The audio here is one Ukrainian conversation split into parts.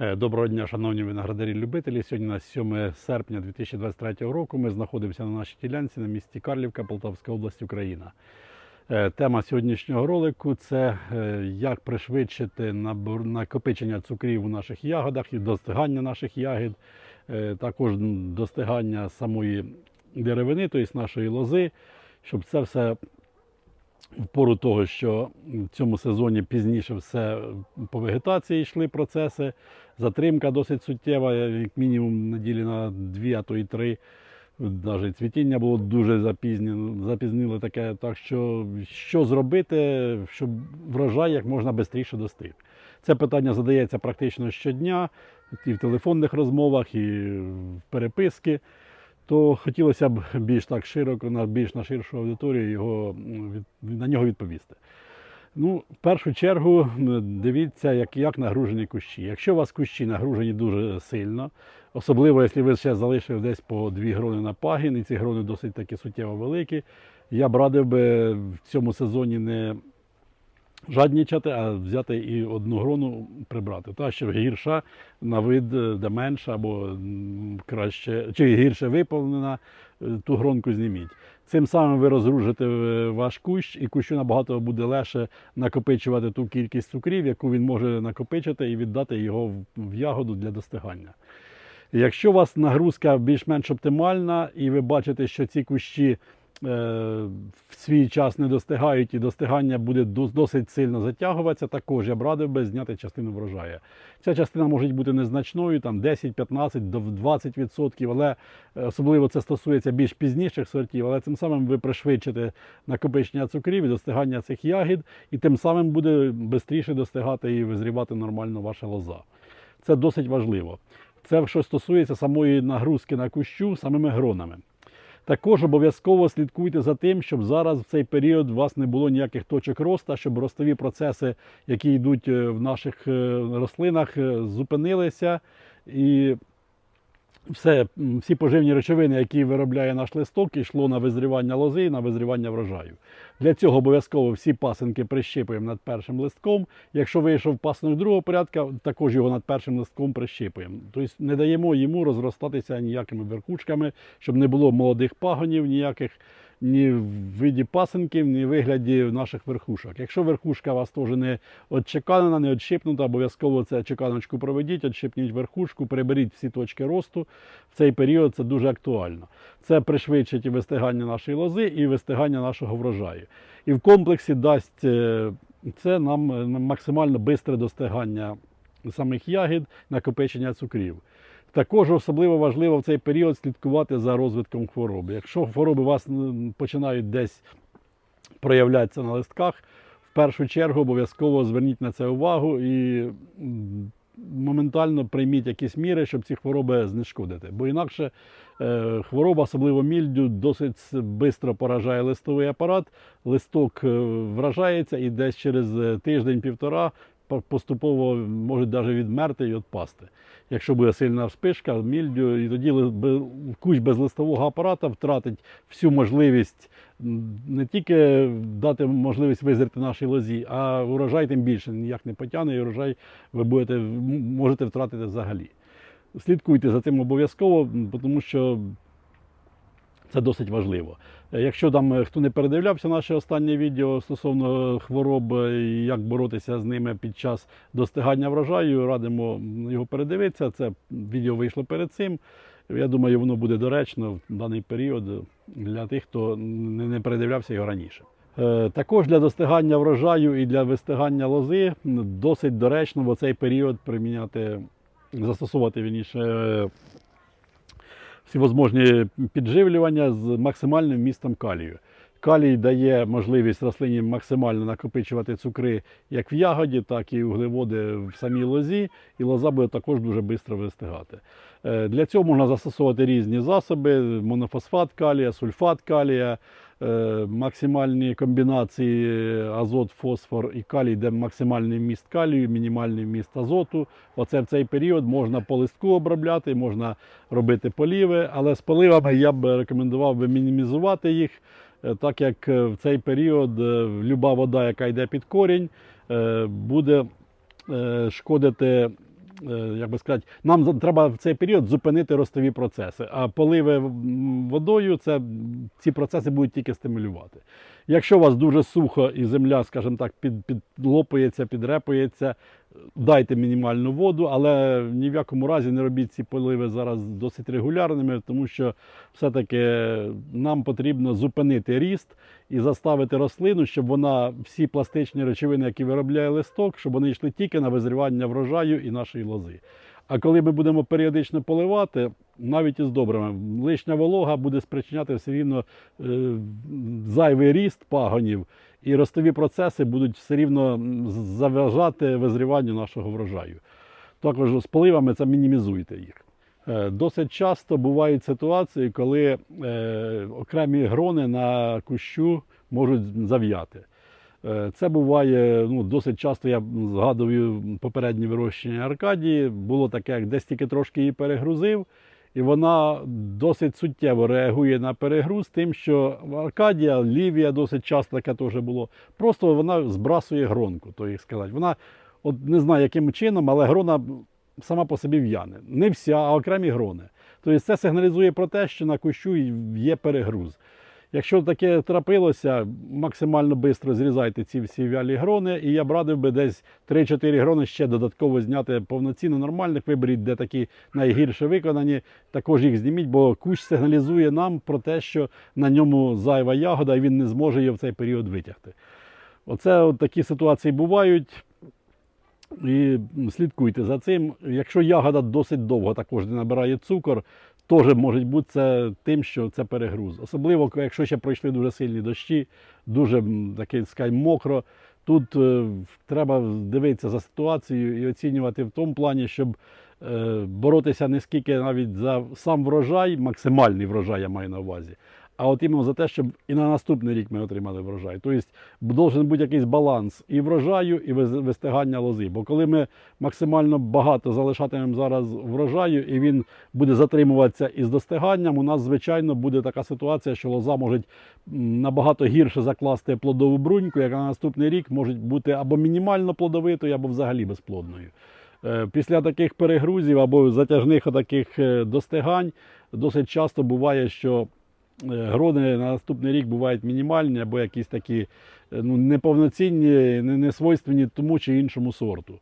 Е, Доброго дня, шановні виноградарі-любителі. Сьогодні у нас 7 серпня 2023 року. Ми знаходимося на нашій ділянці на місті Карлівка, Полтавська область, Україна. Е, Тема сьогоднішнього ролику це е, як пришвидшити накопичення цукрів у наших ягодах і достигання наших ягід, також достигання самої деревини, тобто нашої лози, щоб це все в пору того, що в цьому сезоні пізніше все по вегетації йшли процеси. Затримка досить суттєва, як мінімум неділі на дві, а то і три. Навіть цвітіння було дуже запізнено, запізнило таке. Так що що зробити, щоб врожай як можна швидше достиг? Це питання задається практично щодня, і в телефонних розмовах, і в переписки. То хотілося б більш так широко, на більш на ширшу аудиторію його на нього відповісти. Ну, в першу чергу дивіться, як, як нагружені кущі. Якщо у вас кущі нагружені дуже сильно, особливо якщо ви ще залишили десь по дві грони на пагін, і ці грони досить таки суттєво великі, я б радив би в цьому сезоні не жаднічати, а взяти і одну грону прибрати. Та, що гірша на вид, е, де менша, або краще, чи гірше виповнена, е, ту гронку зніміть. Цим самим ви розгружите е, ваш кущ, і кущу набагато буде легше накопичувати ту кількість цукрів, яку він може накопичити, і віддати його в- ягоду для достигання. Якщо у вас нагрузка більш-менш оптимальна, і ви бачите, що ці кущі в свій час не достигають, і достигання буде досить сильно затягуватися, також я б радив би зняти частину врожаю. Ця частина може бути незначною, там 10-15 до 20%, але е, особливо це стосується більш пізніших сортів, але цим самим ви пришвидшите накопичення цукрів і достигання цих ягід, і тим самим буде швидше достигати і визрівати нормально ваша лоза. Це досить важливо. Це що стосується самої нагрузки на кущу самими гронами. Також обов'язково слідкуйте за тим, щоб зараз в цей період у вас не було ніяких точок росту, щоб ростові процеси, які йдуть е, в наших е, рослинах, е, зупинилися. І все, всі поживні речовини, які виробляє наш листок, йшло на визрівання лози і на визрівання врожаю. Для цього обов'язково всі пасинки прищипуємо над першим листком. Якщо вийшов пасинок другого порядка, також його над першим листком прищипуємо. Тобто не даємо йому розростатися ніякими верхушками, щоб не було молодих пагонів ніяких. Ні в виді пасинків, ні в вигляді наших верхушок. Якщо верхушка у вас теж не отчеканена, не отщипнута, обов'язково це чеканочку проведіть, отщипніть верхушку, приберіть всі точки росту. В цей період це дуже актуально. Це пришвидшить і вистигання нашої лози, і вистигання нашого врожаю. І в комплексі дасть е, це нам е, максимально швидке достигання самих ягід, накопичення цукрів. Також особливо важливо в цей період слідкувати за розвитком хвороби. Якщо хвороби у вас починають десь проявлятися на листках, в першу чергу обов'язково зверніть на це увагу і моментально прийміть якісь міри, щоб ці хвороби знешкодити. Бо інакше е, хвороба, особливо мільдю, досить швидко поражає листовий апарат, листок е, вражається і десь через е, тиждень-півтора поступово може навіть відмерти і відпасти. Якщо буде сильна вспишка, мільдю, і тоді куч безлистового без листового апарата втратить всю можливість не тільки дати можливість визріти нашій лозі, а урожай тим більше ніяк не потягне, і урожай ви будете, можете втратити взагалі. Слідкуйте за цим обов'язково, тому що це досить важливо. Е, Якщо там е, хто не передивлявся наше останнє відео стосовно хвороб е, і як боротися з ними під час достигання врожаю, радимо його передивитися. Це відео вийшло перед цим. Я думаю, воно буде доречно в даний період для тих, хто не передивлявся його раніше. Також для достигання врожаю і для вистигання лози досить доречно в цей період приміняти, застосовувати вірніше всевозможні підживлювання з максимальним містом калію. Калій дає можливість рослині максимально накопичувати цукри як в ягоді, так і вуглеводи в самій лозі, і лоза буде також дуже швидко вистигати. Е, Для цього можна застосовувати різні засоби: монофосфат калія, сульфат калія, максимальні комбінації азот, фосфор і калій, де максимальний вміст калію, мінімальний вміст азоту. Оце в цей період можна по листку обробляти, можна робити поліви, але з поливами я б рекомендував би мінімізувати їх, е, так як е, в цей період е, люба вода, яка йде під корінь, е, буде е, шкодити е, як би сказати, нам треба в цей період зупинити ростові процеси. А поливи водою це ці процеси будуть тільки стимулювати. Якщо у вас дуже сухо і земля, скажімо так, під, підрепується, дайте мінімальну воду, але ні в якому разі не робіть ці поливи зараз досить регулярними, тому що все-таки нам потрібно зупинити ріст і заставити рослину, щоб вона всі пластичні речовини, які виробляє листок, щоб вони йшли тільки на визрівання врожаю і нашої лози. А коли ми будемо періодично поливати, навіть із добрими, лишня волога буде спричиняти все рівно е, зайвий ріст пагонів, і ростові процеси будуть все рівно заважати визріванню нашого врожаю. Також з поливами це мінімізуйте їх. Е, Досить часто бувають ситуації, коли е, окремі грони на кущу можуть зав'яти. Е, Це буває ну, досить часто. Я згадую попереднє вирощення Аркадії. Було таке, як десь тільки трошки її перегрузив, і вона досить суттєво реагує на перегруз, тим, що Аркадія, Лівія досить часто таке теж було. Просто вона збрасує гронку, то їх сказати. Вона от не знаю, яким чином, але грона сама по собі в'яне. Не вся, а окремі грони. Тобто це сигналізує про те, що на кущу є перегруз. Якщо таке трапилося, максимально швидко зрізайте ці всі вялі грони, і я б радив би десь 3-4 грони ще додатково зняти повноцінно нормальних, виберіть, де такі найгірше виконані, також їх зніміть, бо кущ сигналізує нам про те, що на ньому зайва ягода, і він не зможе її в цей період витягти. Оце от такі ситуації бувають. І слідкуйте за цим. Якщо ягода досить довго також не набирає цукор, теж може бути це тим, що це перегруз. Особливо, якщо ще пройшли дуже сильні дощі, дуже таке скажімо, мокро. Тут е, треба дивитися за ситуацією і оцінювати в тому плані, щоб е, боротися не скільки навіть за сам врожай, максимальний врожай я маю на увазі, а от іменно за те, щоб і на наступний рік ми отримали врожай. Тобто должен бути якийсь баланс і врожаю, і вистигання лози. Бо коли ми максимально багато залишатимемо зараз врожаю, і він буде затримуватися із достиганням, у нас, звичайно, буде така ситуація, що лоза може набагато гірше закласти плодову бруньку, яка на наступний рік може бути або мінімально плодовитою, або взагалі безплодною. Е, Після таких перегрузів або затяжних таких достигань досить часто буває, що е, грони на наступний рік бувають мінімальні або якісь такі е, ну, неповноцінні, не, свойственні тому чи іншому сорту.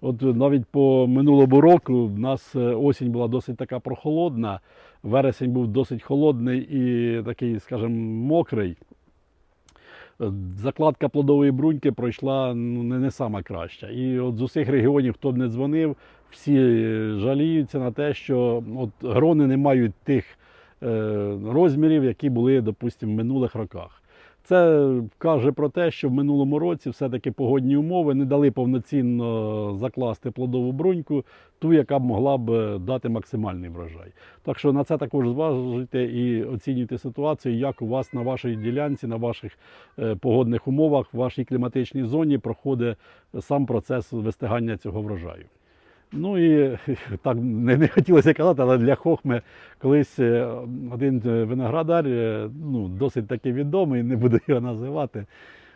От е, навіть по минулому року в нас е, осінь була досить така прохолодна, вересень був досить холодний і такий, скажімо, мокрий. Е, Закладка плодової бруньки пройшла ну, не, не сама краща. І от з усіх регіонів, хто б не дзвонив, всі е, жаліються на те, що от грони не мають тих е, розмірів, які були, допустимо, в минулих роках. Це каже про те, що в минулому році все-таки погодні умови не дали повноцінно закласти плодову бруньку, ту, яка б могла б е, дати максимальний врожай. Так що на це також зважуйте і оцінюйте ситуацію, як у вас на вашій ділянці, на ваших е, погодних умовах, в вашій кліматичній зоні проходить сам процес вистигання цього врожаю. Ну і так не, не хотілося казати, але для хохми колись е, один е, виноградар, е, ну, досить таки відомий, не буду його називати,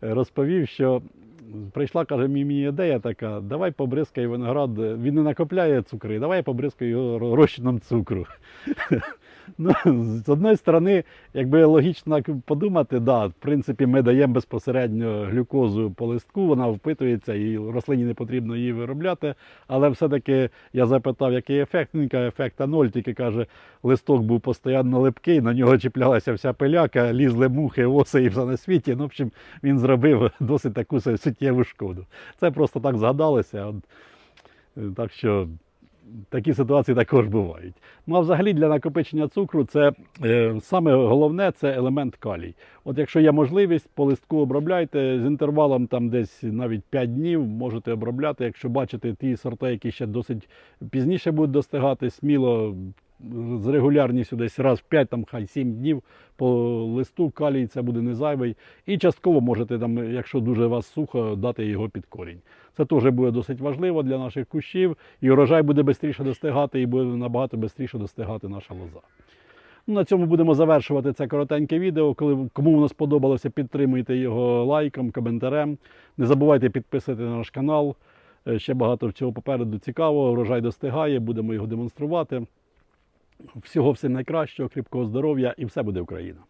розповів, що прийшла, каже, мені ідея така, давай побризкай виноград, він не накопляє цукри, давай побризкай його розчином цукру. Ну, з одної сторони, якби логічно подумати, да, в принципі, ми даємо безпосередньо глюкозу по листку, вона впитується і рослині не потрібно її виробляти. Але все-таки я запитав, який ефект. Він каже, ефекта ноль, тільки каже, листок був постійно липкий, на нього чіплялася вся пиляка, лізли мухи, оси і все на світі. Ну, в общем, він зробив досить таку суттєву шкоду. Це просто так згадалося. Так що такі ситуації також бувають. Ну а взагалі для накопичення цукру це е, саме головне це елемент калій. От якщо є можливість, по листку обробляйте з інтервалом там десь навіть 5 днів можете обробляти. Якщо бачите ті сорти, які ще досить пізніше будуть достигати, сміло з регулярністю десь раз в 5, там хай 7 днів по листу калій це буде не зайвий. І частково можете, там, якщо дуже вас сухо, дати його під корінь. Це теж буде досить важливо для наших кущів, і урожай буде швидше достигати, і буде набагато швидше достигати наша лоза. Ну, на цьому будемо завершувати це коротеньке відео. Коли кому воно сподобалося, підтримуйте його лайком, коментарем. Не забувайте підписувати на наш канал. Е, Ще багато чого попереду цікавого. Врожай достигає, будемо його демонструвати. Всього всім найкращого, кріпкого здоров'я і все буде Україна.